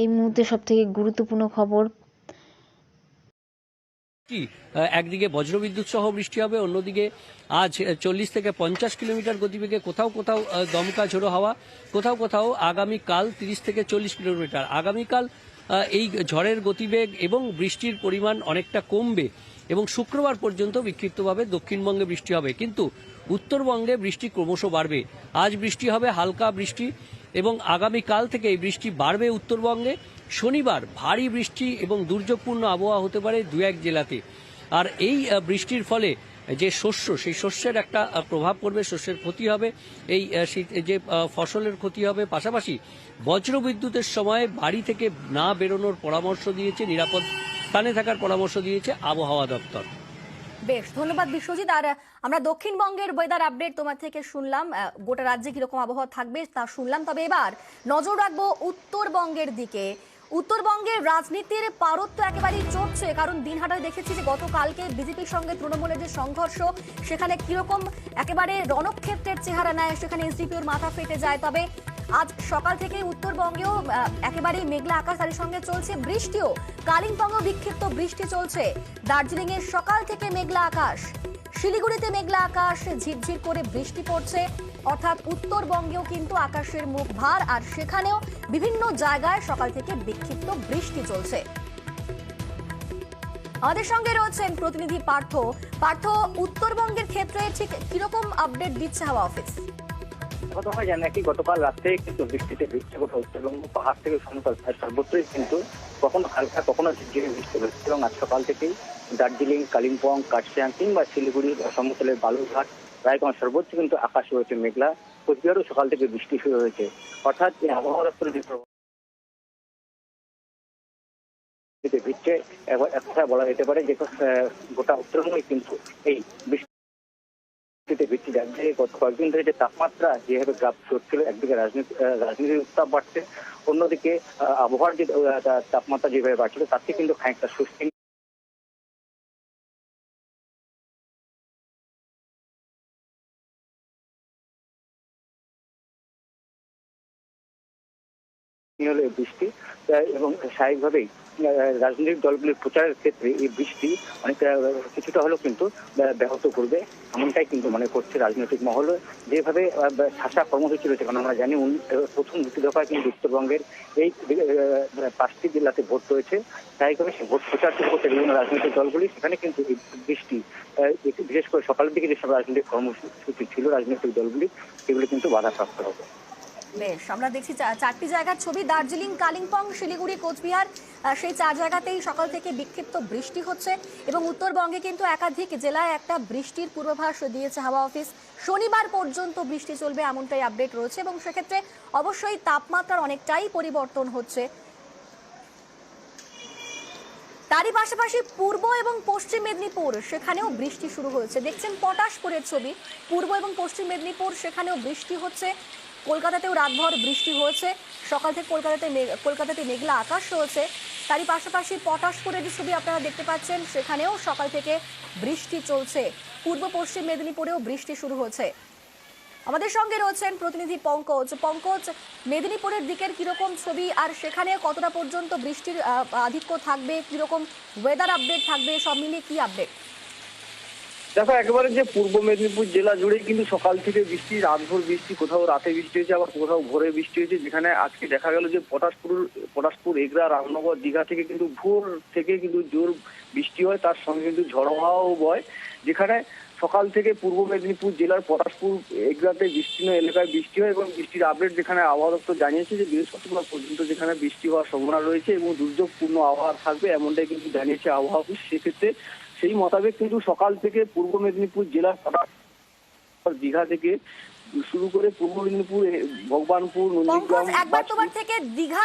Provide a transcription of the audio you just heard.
এই মুহূর্তে সবথেকে গুরুত্বপূর্ণ খবর। একদিকে বজ্রবিদ্যুৎ সহ বৃষ্টি হবে, অন্যদিকে আজ চল্লিশ থেকে পঞ্চাশ কিলোমিটার গতিবেগে কোথাও কোথাও দমকা ঝোড়ো হাওয়া, কোথাও কোথাও আগামীকাল তিরিশ থেকে চল্লিশ কিলোমিটার। আগামীকাল এই ঝড়ের গতিবেগ এবং বৃষ্টির পরিমাণ অনেকটা কমবে এবং শুক্রবার পর্যন্ত বিক্ষিপ্তভাবে দক্ষিণবঙ্গে বৃষ্টি হবে। কিন্তু উত্তরবঙ্গে বৃষ্টি ক্রমশ বাড়বে। আজ বৃষ্টি হবে হালকা বৃষ্টি এবং আগামীকাল থেকে এই বৃষ্টি বাড়বে উত্তরবঙ্গে। শনিবার ভারী বৃষ্টি এবং দুর্যোগপূর্ণ আবহাওয়া হতে পারে দু এক জেলাতে। আর এই বৃষ্টির ফলে যে শস্য, সেই শস্যের একটা প্রভাব পড়বে, শস্যের ক্ষতি হবে। এই যে ফসলের ক্ষতি হবে। পাশাপাশি বজ্রবিদ্যুতের সময় বাড়ি থেকে না বেরোনোর পরামর্শ দিয়েছে, নিরাপদ স্থানে থাকার পরামর্শ দিয়েছে আবহাওয়া দপ্তর। বেশ, ধন্যবাদ বিশ্বজিৎ। আর আমরা দক্ষিণবঙ্গের ওয়েদার আপডেট তোমার থেকে শুনলাম। গোটা রাজ্যে কীরকম আবহাওয়া থাকবে তা শুনলাম। তবে এবার নজর রাখব উত্তরবঙ্গের দিকে। উত্তরবঙ্গের রাজনীতির পারদ তো একেবারেই চড়ছে, কারণ দিনহাটায় দেখেছি যে গতকালকে বিজেপির সঙ্গে তৃণমূলের যে সংঘর্ষ, সেখানে কীরকম একেবারে রণক্ষেত্রের চেহারা নেয়, সেখানে এসডিপিওর মাথা ফেটে যায়। তবে আজ সকাল থেকে উত্তরবঙ্গেও একেবারেই মেঘলা আকাশ তার সঙ্গে চলছে বৃষ্টিও। কালিম্পংও বিক্ষিপ্ত বৃষ্টি চলছে। দার্জিলিং এর সকাল থেকে মেঘলা আকাশ। শিলিগুড়িতে মেঘলা আকাশ, ঝিরঝির করে বৃষ্টি পড়ছে। অর্থাৎ উত্তরবঙ্গেও কিন্তু আকাশের মুখ ভার, আর সেখানেও বিভিন্ন জায়গায় সকাল থেকে বিক্ষিপ্ত বৃষ্টি চলছে। আমাদের সঙ্গে রয়েছেন প্রতিনিধি পার্থ। পার্থ, উত্তরবঙ্গের ক্ষেত্রে ঠিক কীরকম আপডেট দিচ্ছে হাওয়া অফিস? কথা হয় জানা গতকাল রাতে কিন্তু বৃষ্টিতে বৃষ্টি কোথাও হচ্ছে পাহাড় থেকে সমতল সর্বত্রই কিন্তু কখনো হালকা, কখনো ঝিরঝিরে বৃষ্টি হচ্ছে এবং আজ সকাল থেকেই দার্জিলিং, কালিম্পং কার্শিয়াং কিংবা শিলিগুড়ি, সমতলের বালুরঘাট, রায়গঞ্জ সর্বোচ্চ কিন্তু আকাশ হয়েছে মেঘলা। কোচবিহারও সকাল থেকে বৃষ্টি শুরু হয়েছে। অর্থাৎ এই আবহাওয়া দপ্তরের যে এবার এক কথা বলা যেতে পারে যে গোটা উত্তরবঙ্গে কিন্তু এই যাচ্ছে গত কয়েকদিন ধরে যে তাপমাত্রা যেভাবে গ্রাফ চলছিল একদিকে রাজনীতি রাজনীতির উত্তাপ বাড়ছে, অন্যদিকে আবহাওয়ার যে তাপমাত্রা যেভাবে বাড়ছিল, তার থেকে কিন্তু খানিকটা স্বস্তি হলো এই বৃষ্টি। এবং স্বাভাবিকভাবেই রাজনৈতিক দলগুলির প্রচারের ক্ষেত্রে এই বৃষ্টি অনেকটা কিছুটা হলেও কিন্তু ব্যাহত করবে। এমনটাই কিন্তু মনে করছে রাজনৈতিক মহল। যেভাবে ঠাসা কর্মসূচি রয়েছে, কারণ আমরা জানি প্রথম দুটি দফায় কিন্তু উত্তরবঙ্গের এই পাঁচটি জেলাতে ভোট রয়েছে। তাই করে ভোট প্রচার করছে বিভিন্ন রাজনৈতিক দলগুলি, সেখানে কিন্তু এই বৃষ্টি বিশেষ করে সকালের দিকে যেসব রাজনৈতিক কর্মসূচি ছিল, রাজনৈতিক দলগুলি, সেগুলি কিন্তু বাধাপ্রাপ্ত হবে। বেশ, আমরা দেখছি চারটি জায়গার ছবি, দার্জিলিং, কালিম্পং, শিলিগুড়ি, কোচবিহার। সেই চার জায়গাতেই সকাল থেকে বিক্ষিপ্ত বৃষ্টি হচ্ছে এবং উত্তরবঙ্গে কিন্তু একাধিক জেলায় একটা বৃষ্টির পূর্বাভাস দিয়েছে হাওয়া অফিস। শনিবার পর্যন্ত বৃষ্টি চলবে এমনটাই আপডেট রয়েছে এবং সেক্ষেত্রে অবশ্যই তাপমাত্রার অনেকটাই পরিবর্তন হচ্ছে। তারই পাশাপাশি পূর্ব এবং পশ্চিম মেদিনীপুর, সেখানেও বৃষ্টি শুরু হয়েছে। দেখছেন পটাশপুরের ছবি, পূর্ব এবং পশ্চিম মেদিনীপুর, সেখানেও বৃষ্টি হচ্ছে। কলকাতাতেও রাতভর বৃষ্টি হয়েছে। সকাল থেকে কলকাতাতে কলকাতাতে মেঘলা আকাশ রয়েছে। তারই পাশাপাশি পটাশপুরের যে ছবি আপনারা দেখতে পাচ্ছেন, সেখানেও সকাল থেকে বৃষ্টি চলছে। পূর্ব পশ্চিম মেদিনীপুরেও বৃষ্টি শুরু হয়েছে। আমাদের সঙ্গে রয়েছেন প্রতিনিধি পঙ্কজ। পঙ্কজ, মেদিনীপুরের দিকের কীরকম ছবি আর সেখানে কতটা পর্যন্ত বৃষ্টির আধিক্য থাকবে, কীরকম ওয়েদার আপডেট থাকবে, সব মিলিয়ে কি আপডেট দেখো, একেবারে যে পূর্ব মেদিনীপুর জেলা জুড়ে কিন্তু সকাল থেকে বৃষ্টি, রাতভর বৃষ্টি, কোথাও রাতে বৃষ্টি হয়েছে, আবার কোথাও ভোরে বৃষ্টি হয়েছে, যেখানে আজকে দেখা গেল যে পটাশপুর পটাশপুর, এগরা, রামনগর দীঘা থেকে কিন্তু ভোর থেকে কিন্তু জোর বৃষ্টি হয়, তার সঙ্গে কিন্তু ঝড় হাওয়াও বয়, যেখানে সকাল থেকে পূর্ব মেদিনীপুর জেলার পটাশপুর, এগরাতে বিস্তীর্ণ এলাকায় বৃষ্টি হয় এবং বৃষ্টির আপডেট যেখানে আবহাওয়া দপ্তর জানিয়েছে যে বৃহস্পতিবার পর্যন্ত যেখানে বৃষ্টি হওয়ার সম্ভাবনা রয়েছে এবং দুর্যোগপূর্ণ আবহাওয়া থাকবে, এমনটাই কিন্তু জানিয়েছে আবহাওয়া অফিস। সেক্ষেত্রে সেই মোতাবেক কিন্তু সকাল থেকে পূর্ব মেদিনীপুর জেলার দীঘা থেকে শুরু করে পূর্ব মেদিনীপুর ভগবানপুর নন্দীগ্রাম একবার তোমার থেকে দীঘা